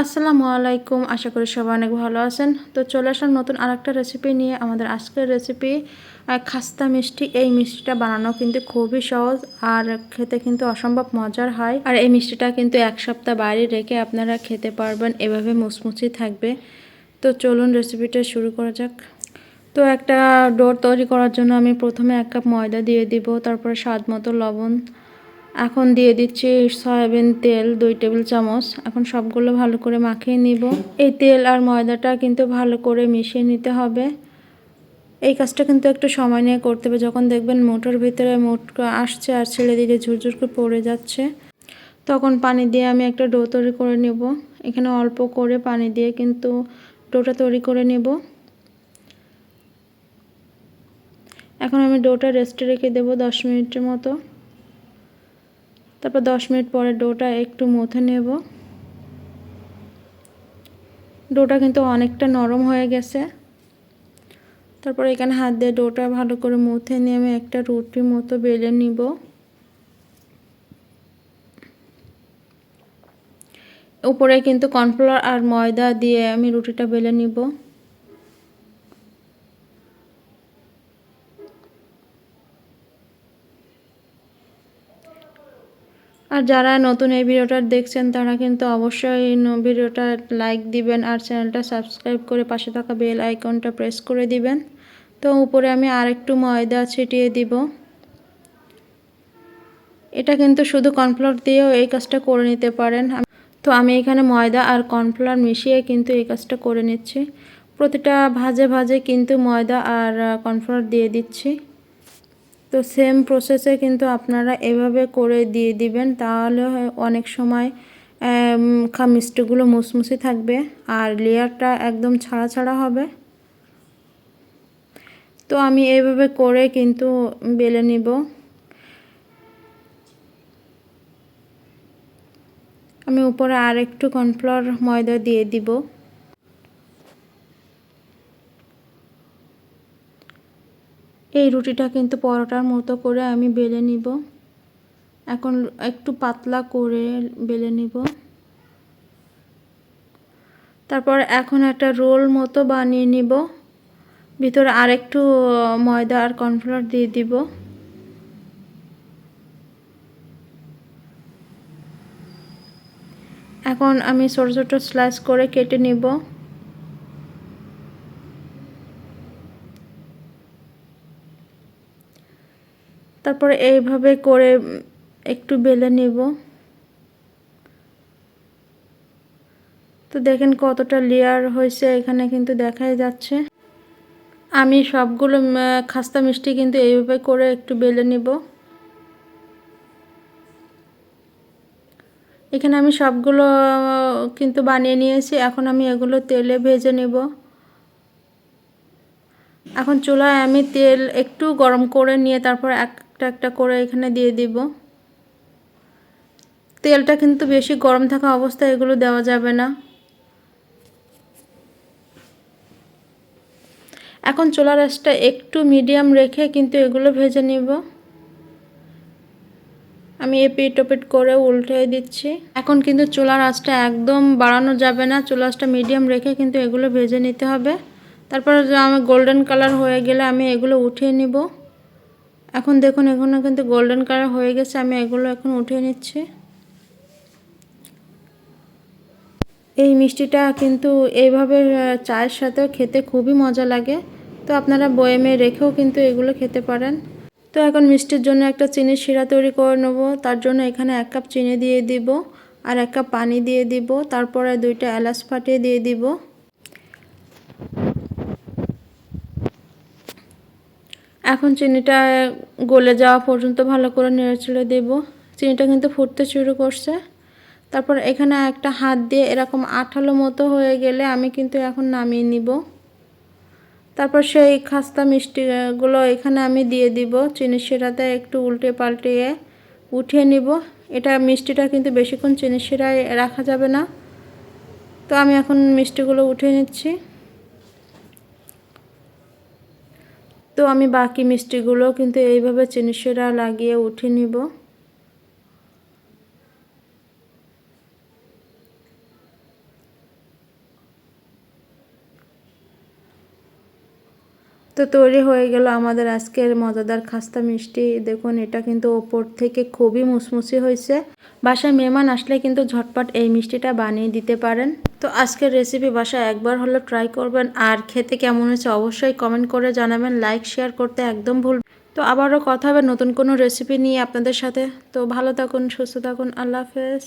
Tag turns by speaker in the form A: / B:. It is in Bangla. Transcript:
A: আসসালামু আলাইকুম, আশা করি সবাই অনেক ভালো আছেন। তো চলে আসলাম নতুন আরেকটা রেসিপি নিয়ে। আমাদের আজকের রেসিপি খাস্তা মিষ্টি। এই মিষ্টিটা বানানো কিন্তু খুবই সহজ আর খেতে কিন্তু অসম্ভব মজার হয়। আর এই মিষ্টিটা কিন্তু এক সপ্তাহ বাইরে রেখে আপনারা খেতে পারবেন। এভাবে মুচমুচি থাকবে। তো চলুন রেসিপিটা শুরু করা যাক। তো একটা ডোর তৈরি করার জন্য আমি প্রথমে এক কাপ ময়দা দিয়ে দিব, তারপরে স্বাদ মতো লবণ এখন দিয়ে দিচ্ছি সয়াবিন তেল, দুই টেবিল চামচ। এখন সবগুলো ভালো করে মাখিয়ে নিব। এই তেল আর ময়দাটা কিন্তু ভালো করে মিশিয়ে নিতে হবে। এই কাজটা কিন্তু একটু সময় নিয়ে করতে হবে। যখন দেখবেন মোটর ভিতরে মোট আসছে আর ছেড়ে দিলে ঝুরঝুর করে পড়ে যাচ্ছে, তখন পানি দিয়ে আমি একটা ডো তৈরি করে নেব। এখানে অল্প করে পানি দিয়ে কিন্তু ডোটা তৈরি করে নেব। এখন আমি ডোটা রেস্টে রেখে দেবো দশ মিনিটের মতো। তারপর দশ মিনিট পরে ডোটা একটু মুথে নেব। ডোটা কিন্তু অনেকটা নরম হয়ে গেছে। তারপর এখানে হাত দিয়ে ডোটা ভালো করে মুথে নিয়ে আমি একটা রুটির মতো বেলে নিব। উপরে কিন্তু কর্নফ্লাওয়ার আর ময়দা দিয়ে আমি রুটিটা বেলে নিব। আর যারা নতুন এই ভিডিওটা দেখছেন, তারা কিন্তু অবশ্যই ভিডিওটা লাইক দিবেন আর চ্যানেলটা সাবস্ক্রাইব করে পাশে থাকা বেল আইকনটা প্রেস করে দিবেন। তো উপরে আমি আরেকটু ময়দা ছিটিয়ে দিব। এটা কিন্তু শুধু কর্নফ্লাওয়ার দিয়েও এই কাজটা করে নিতে পারেন। তো আমি এখানে ময়দা আর কর্নফ্লাওয়ার মিশিয়ে কিন্তু এই কাজটা করে নিচ্ছি। প্রতিটা ভাজে ভাজে কিন্তু ময়দা আর কর্নফ্লাওয়ার দিয়ে দিচ্ছি। তো সেম প্রসেসে কিন্তু আপনারা এভাবে করে দিয়ে দিবেন, তাহলে অনেক সময় মিষ্টিগুলো মুসমুসি থাকবে আর লেয়ারটা একদম ছাড়া ছাড়া হবে। তো আমি এইভাবে করে কিন্তু বেলে নিব। আমি উপরে আর একটু কর্নফ্লাওয়ার ময়দা দিয়ে দিব। এই রুটিটা কিন্তু পরোটার মতো করে আমি বেলে নিব। এখন একটু পাতলা করে বেলে নিব। তারপর এখন একটা রোল মতো বানিয়ে নিব। ভিতরে আরেকটু ময়দা আর কর্নফ্লাওয়ার দিয়ে দিব। এখন আমি ছোটো ছোটো স্লাইস করে কেটে নিব। তারপরে এইভাবে করে একটু বেলে নেব। তো দেখেন কতটা লেয়ার হয়েছে, এখানে কিন্তু দেখাই যাচ্ছে। আমি সবগুলো খাস্তা মিষ্টি কিন্তু এইভাবে করে একটু বেলে নিব। এখানে আমি সবগুলো কিন্তু বানিয়ে নিয়েছি। এখন আমি এগুলো তেলে ভেজে নেব। এখন চুলায় আমি তেল একটু গরম করে নিয়ে তারপর একটা একটা করে এখানে দিয়ে দিব। তেলটা কিন্তু বেশি গরম থাকা অবস্থায় এগুলো দেওয়া যাবে না। এখন চোলা আঁচটা একটু মিডিয়াম রেখে কিন্তু এগুলো ভেজে নিব। আমি এপিট ওপিট করে উল্টে দিচ্ছি। এখন কিন্তু চুলার আঁচটা একদম বাড়ানো যাবে না। চুলার আঁচটা মিডিয়াম রেখে কিন্তু এগুলো ভেজে নিতে হবে। তারপর আমি গোল্ডেন কালার হয়ে গেলে আমি এগুলো উঠিয়ে নিব। এখন দেখুন এগুলো কিন্তু গোল্ডেন কালার হয়ে গেছে, আমি এগুলো এখন উঠিয়ে নিচ্ছি। এই মিষ্টিটা কিন্তু এইভাবে চায়ের সাথেও খেতে খুবই মজা লাগে। তো আপনারা বয়েমে রেখেও কিন্তু এগুলো খেতে পারেন। তো এখন মিষ্টির জন্য একটা চিনির শিরা তৈরি করে নেব। তার জন্য এখানে এক কাপ চিনি দিয়ে দিব আর এক কাপ পানি দিয়ে দিব। তারপরে দুইটা এলাচ ফাটিয়ে দিয়ে দিব। এখন চিনিটা গলে যাওয়া পর্যন্ত ভালো করে নেড়ে চেড়ে দেব। চিনিটা কিন্তু ফুটতে শুরু করছে। তারপর এখানে একটা হাত দিয়ে এরকম আঠালো মতো হয়ে গেলে আমি কিন্তু এখন নামিয়ে নিব। তারপর সেই খাস্তা মিষ্টিগুলো এখানে আমি দিয়ে দিব। চিনি শিরাতে একটু উল্টে পাল্টিয়ে উঠিয়ে নিব। এটা মিষ্টিটা কিন্তু বেশিক্ষণ চিনি শিরায় রাখা যাবে না। তো আমি এখন মিষ্টিগুলো উঠিয়ে নিচ্ছি। তো আমি বাকি মিষ্টিগুলো কিন্তু এইভাবে চিনি শিরা লাগিয়ে উঠে নিব। তো তৈরি হয়ে গেল আমাদের আজকের মজাদার খাস্তা মিষ্টি। দেখুন, এটা কিন্তু ওপর থেকে খুবই মুসমুসি হয়েছে। বাসায় মেহমান আসলে কিন্তু ঝটপট এই মিষ্টিটা বানিয়ে দিতে পারেন। তো আজকের রেসিপি বাসায় একবার হলো ট্রাই করবেন। আর খেতে কেমন হয়েছে অবশ্যই কমেন্ট করে জানাবেন। লাইক শেয়ার করতে একদম ভুল তো আবারও কথা হবে নতুন কোনো রেসিপি নিয়ে আপনাদের সাথে। তো ভালো থাকুন, সুস্থ থাকুন। আল্লাহ হাফেজ।